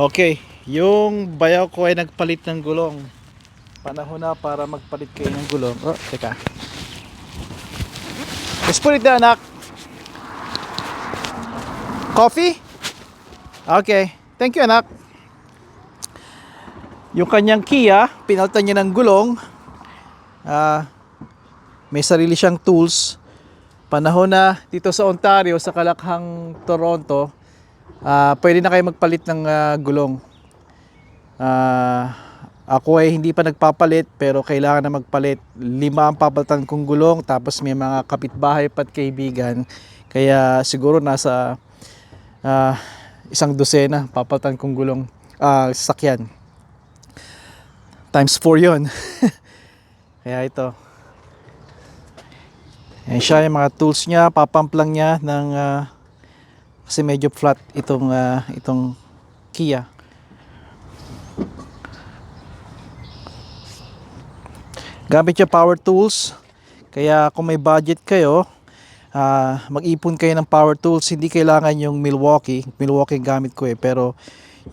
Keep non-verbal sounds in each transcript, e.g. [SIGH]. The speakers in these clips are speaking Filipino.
Okay, yung bayaw ko ay nagpalit ng gulong. Panahon na para magpalit kayo ng gulong. Oh, teka. Let's put it down, anak. Coffee? Okay. Thank you, anak. Yung kanyang Kia, pinaltan niya ng gulong. Ah, may sarili siyang tools. Panahon na dito sa Ontario, sa Kalakhang Toronto, ah pwede na kayo magpalit ng ah, gulong. Ah, ako ay hindi pa nagpapalit pero kailangan na magpalit. Lima ang papalitan kong gulong tapos may mga kapitbahay pat kaibigan. Kaya siguro nasa ah, isang dosena papalitan kong gulong ah, sasakyan. Times 4 yon. [LAUGHS] Kaya ito. Yan siya yung mga tools niya, papump lang niya ng ah, kasi medyo flat itong ah, itong Kia. Gamit siya power tools. Kaya kung may budget kayo, ah, mag-ipon kayo ng power tools. Hindi kailangan yung Milwaukee. Milwaukee gamit ko eh. Pero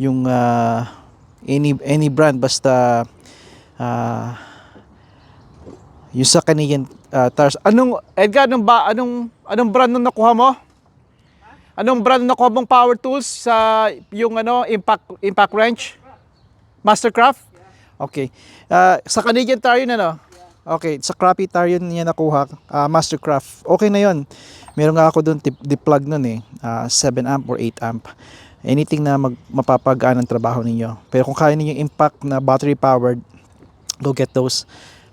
yung ah, any, any brand basta ah, yung sa Canadian uh, tires. Anong Edgar, anong ba anong anong brand nung nakuha mo? Anong brand nakuha mong power tools sa yung ano impact impact wrench? Mastercraft? Okay. Ah, sa Canadian Tire yun ano? Okay, sa crappy tire yun niya nakuha. Ah, Mastercraft. Okay na yun. Meron nga ako doon di-plug nun eh. Ah, 7 amp or 8 amp. Anything na mag, mapapagaan ang trabaho ninyo. Pero kung kaya ninyo impact na battery powered, go get those.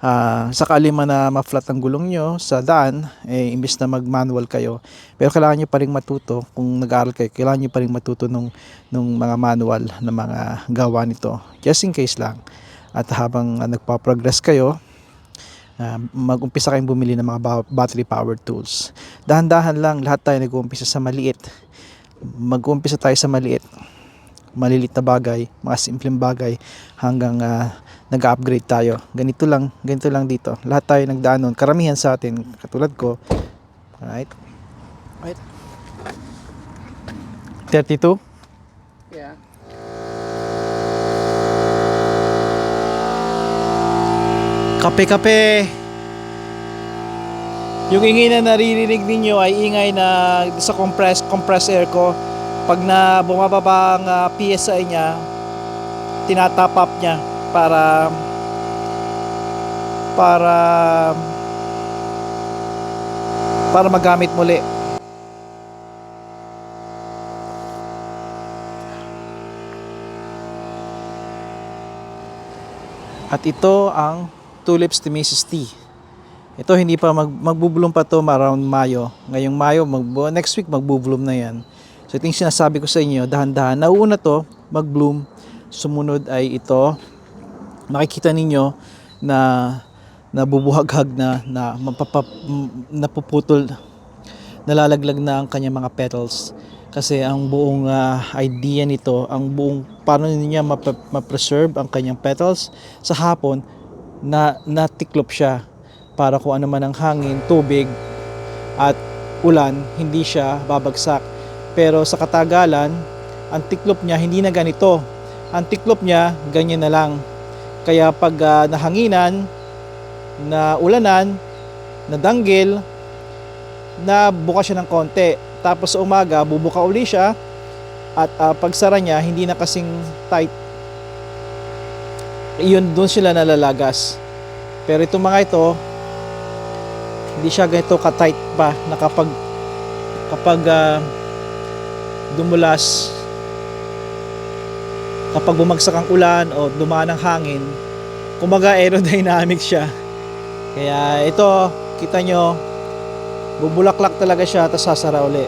Ah, sakali man na ma-flat ang gulong nyo sa daan, eh, imbis na mag-manual kayo. Pero kailangan nyo pa rin matuto, kung nag-aaral kayo, kailangan nyo pa rin matuto nung, nung mga manual na mga gawa nito. Just in case lang. At habang ah, nagpa-progress kayo, ah, mag-umpisa kayong bumili ng mga ba- battery powered tools. Dahan-dahan lang, lahat tayo nag-uumpisa sa maliit. Mag-uumpisa tayo sa maliit malilit na bagay, mga simpleng bagay hanggang ah, nag-upgrade tayo. Ganito lang, ganito lang dito. Lahat tayo nagdaan nun. Karamihan sa atin, katulad ko. Alright? Right. 32? Yeah. Kape-kape! Yung ingay na naririnig ninyo ay ingay na sa compress, compress air ko. Pag na bumababa ang ah, PSI niya, tinatap up niya para para para magamit muli. At ito ang Tulips to Mrs. T. Ito hindi pa mag, magbubulong pa to around Mayo. Ngayong Mayo, mag, next week magbubulong na yan. So ito yung sinasabi ko sa inyo, dahan-dahan. Nauuna to, mag-bloom. Sumunod ay ito. Makikita ninyo na nabubuhaghag na, na mapapa, napuputol, nalalaglag na ang kanyang mga petals. Kasi ang buong ah, idea nito, ang buong paano niya mapa- ma-preserve ang kanyang petals sa hapon na natiklop siya para kung ano man ang hangin, tubig at ulan, hindi siya babagsak. Pero sa katagalan, ang tiklop niya hindi na ganito. Ang tiklop niya ganyan na lang. Kaya pag ah, nahanginan, na ulanan, nadanggil, na buka siya ng konti. Tapos sa umaga, bubuka uli siya at ah, pagsara niya, hindi na kasing tight. Iyon, doon sila nalalagas. Pero itong mga ito, hindi siya ganito ka-tight pa na kapag kapag ah, dumulas. Kapag bumagsak ang ulan o dumaan ang hangin kumaga [LAUGHS] aerodynamic siya. Kaya ito kita nyo bubulaklak talaga siya tapos sasara uli.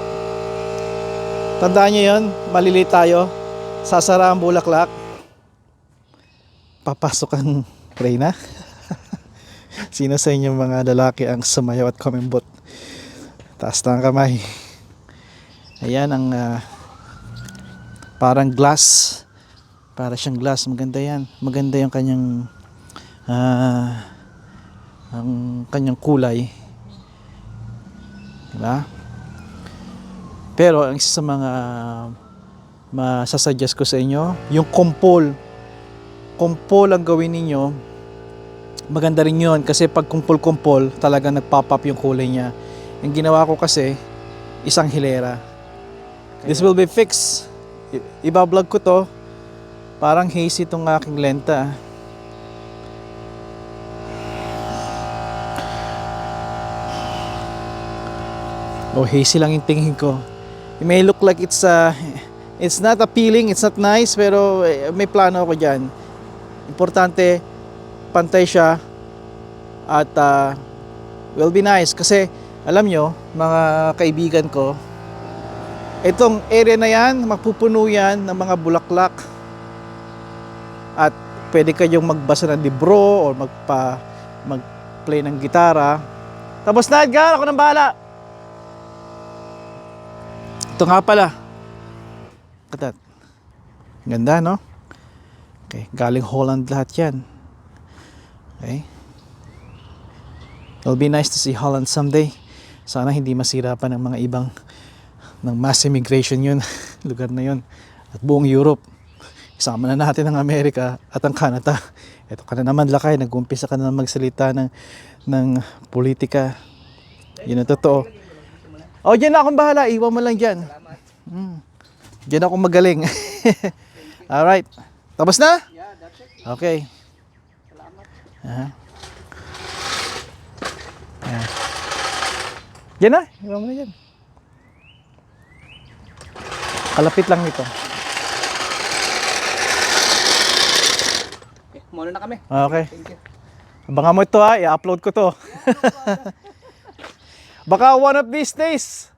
Tandaan nyo yun maliliit tayo sasara ang bulaklak. Papasok ang [LAUGHS] Reyna. [LAUGHS] Sino sa inyo mga lalaki ang sumayaw at kumembot? Taas na ang kamay. Ayan ang ah, parang glass. Para siyang glass. Maganda yan. Maganda yung kanyang ah, ang kanyang kulay. Diba? Pero ang isa sa mga masasuggest ko sa inyo. Yung kumpol. Kumpol ang gawin ninyo. Maganda rin yun kasi pag kumpol-kumpol, talaga nagpop up yung kulay niya. Yung ginawa ko kasi, isang hilera. This will be fixed. I- Iba-vlog ko to. Parang hazy itong aking lenta. Oh, hazy lang yung tingin ko. It may look like it's uh, it's not appealing, it's not nice, pero eh, may plano ako diyan. Importante pantay siya at uh, will be nice kasi alam nyo, mga kaibigan ko, itong area na yan, mapupuno yan ng mga bulaklak at pwede kayong magbasa ng libro or magpa mag-play ng gitara. Tapos na Edgar, ako nang bahala. Ito nga pala. Katat. Ganda, no? Okay, galing Holland lahat yan. Okay. It'll be nice to see Holland someday. Sana hindi masira pa ng mga ibang ng mass immigration yun, [LAUGHS] lugar na yun. At buong Europe. Isama na natin ang Amerika at ang Canada. Ito ka na naman lakay, nag-umpisa ka na magsalita ng, ng politika. Yun ang totoo. O, oh, dyan na akong bahala. Iwan mo lang dyan. Hmm. Dyan ako magaling. [LAUGHS] Alright. Tapos na? Okay. Aha. Ayan. Dyan na. Iwan mo na dyan. Kalapit lang ito. Okay, muna na kami. Okay. Thank you. Abangan mo ito ha, i-upload ko to. [LAUGHS] Baka one of these days,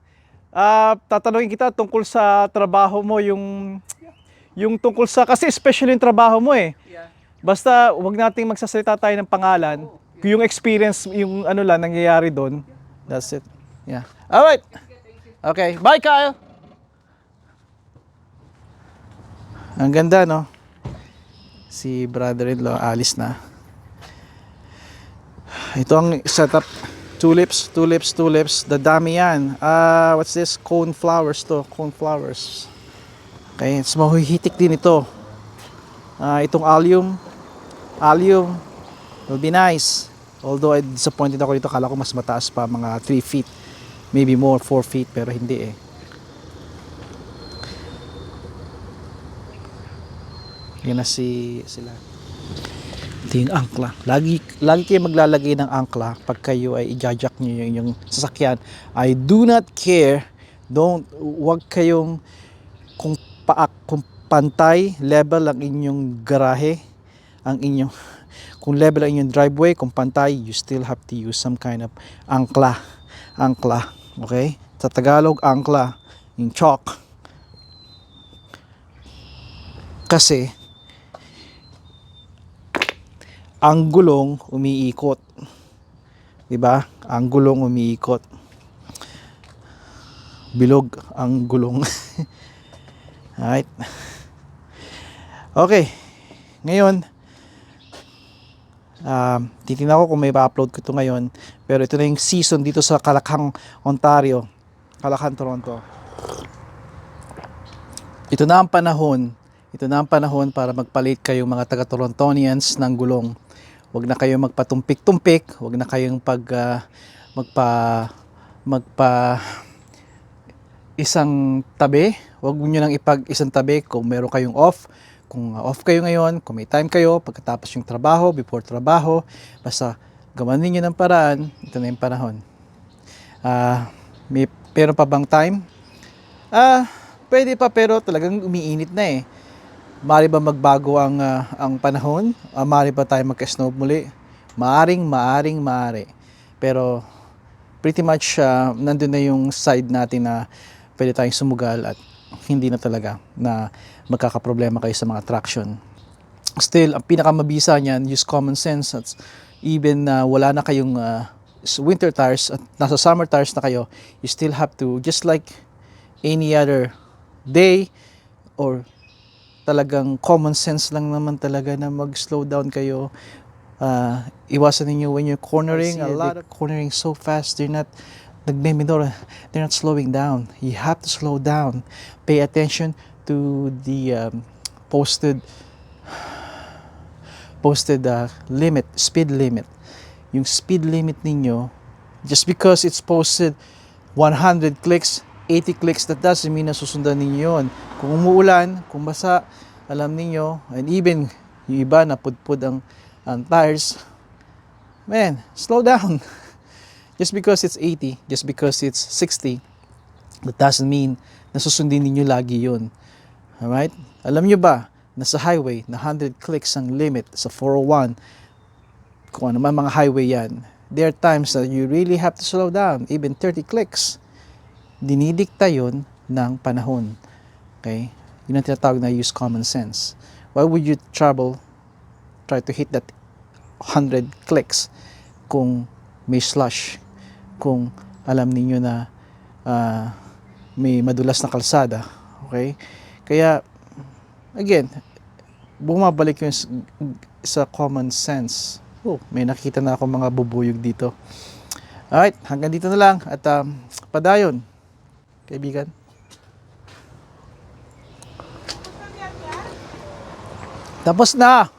ah tatanungin kita tungkol sa trabaho mo, yung yung tungkol sa, kasi especially yung trabaho mo eh. Yeah. Basta wag nating magsasalita tayo ng pangalan. Yung experience, yung ano lang, nangyayari doon. That's it. Yeah. Alright. Okay. Bye, Kyle. Ang ganda, no? Si brother-in-law, alis na. Ito ang setup. Tulips, tulips, tulips. Dadami yan. Ah, what's this? Cone flowers to. Cone flowers. Okay, it's mahuhitik din ito. Ah, itong allium. Allium. Will be nice. Although I disappointed ako dito. Kala ko mas mataas pa. Mga 3 feet. Maybe more 4 feet. Pero hindi eh. Yan na si sila. Ito yung angkla. Lagi, lagi kayo maglalagay ng angkla pag kayo ay ijajak nyo yung, yung sasakyan. I do not care. Don't, wag kayong kung paak, kung pantay, level ang inyong garahe, ang inyong, [LAUGHS] kung level ang inyong driveway, kung pantay, you still have to use some kind of angkla. Angkla. Okay? Sa Tagalog, angkla. Yung chalk. Kasi, ang gulong umiikot. 'Di ba? Ang gulong umiikot. Bilog ang gulong. [LAUGHS] Alright. Okay. Ngayon, um, titingnan ko kung may pa-upload ko ito ngayon. Pero ito na yung season dito sa Kalakhang, Ontario. Kalakhang, Toronto. Ito na ang panahon. Ito na ang panahon para magpalit kayong mga taga-Torontonians ng gulong. Huwag na kayong magpatumpik-tumpik, huwag na kayong pag ah, magpa magpa isang tabi. Huwag niyo nang ipag isang tabi kung meron kayong off. Kung ah, off kayo ngayon, kung may time kayo, pagkatapos yung trabaho, before trabaho, basta gawan niyo ng paraan, ito na yung panahon. Ah, may pero pa bang time? Ah, pwede pa pero talagang umiinit na eh. Maari ba magbago ang ah, ang panahon? Uh, maari ba tayo magka-snow muli? Maaring, maaring, maari. Pero pretty much ah, nandun na yung side natin na pwede tayong sumugal at hindi na talaga na magkakaproblema kayo sa mga traction. Still, ang pinakamabisa niyan, use common sense at even na wala na kayong ah, winter tires at nasa summer tires na kayo, you still have to, just like any other day or talagang common sense lang naman talaga na mag-slow down kayo. Uh, iwasan ninyo when you're cornering. A lot of cornering so fast. They're not nagmeminor. They're not slowing down. You have to slow down. Pay attention to the um, posted posted uh, limit, speed limit. Yung speed limit ninyo, just because it's posted 100 clicks, 80 clicks, that doesn't mean na susundan ninyo yun. Kung umuulan, kung basa, alam ninyo, and even yung iba na pudpud ang, ang tires, man, slow down. [LAUGHS] just because it's 80, just because it's 60, that doesn't mean na susundin ninyo lagi yun. Alright? Alam nyo ba, nasa highway, na 100 clicks ang limit sa 401, kung ano man mga highway yan, there are times that you really have to slow down, even 30 clicks. Dinidikta yun ng panahon. Okay? Yun ang tinatawag na use common sense. Why would you travel, try to hit that 100 clicks kung may slush, kung alam ninyo na ah, may madulas na kalsada. Okay? Kaya, again, bumabalik yun s- sa common sense. Oh, may nakita na ako mga bubuyog dito. Alright, hanggang dito na lang. At um, padayon, kaibigan. Tapos na!